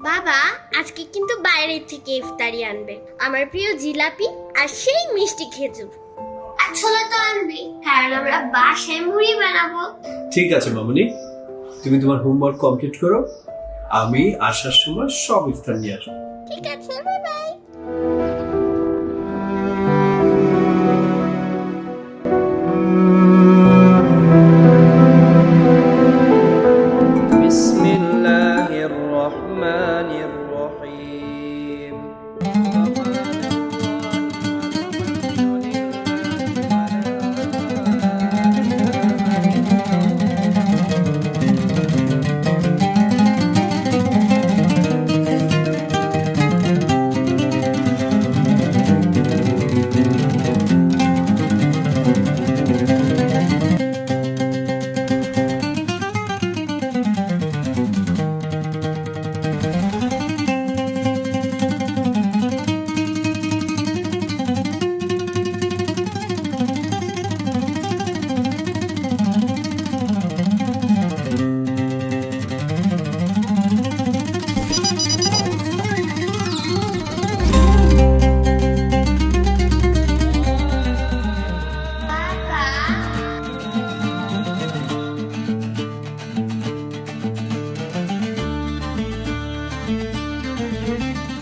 বাবা আজকে কিন্তু বাইরে থেকে ইফতারি আনবে। আমার প্রিয় জিলাপি আর সেই মিষ্টি খেজুর। ছোলা তো আনবি কারণ আমরা বাসায় মুড়ি বানাবো। ঠিক আছে মামনি। তুমি তোমার হোমওয়ার্ক কমপ্লিট করো। আমি আসার সময় সব ইফতার নিয়ে আসব। ঠিক আছে বাই বাই الرحمن الرحيم.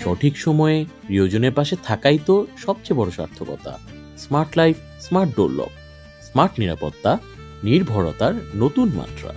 সঠিক সময়ে প্রিয়জনের পাশে থাকাই তো সবচেয়ে বড় সার্থকতা। Smart life, smart door lock smart নিরাপত্তা, নির্ভরতার নতুন মাত্রা।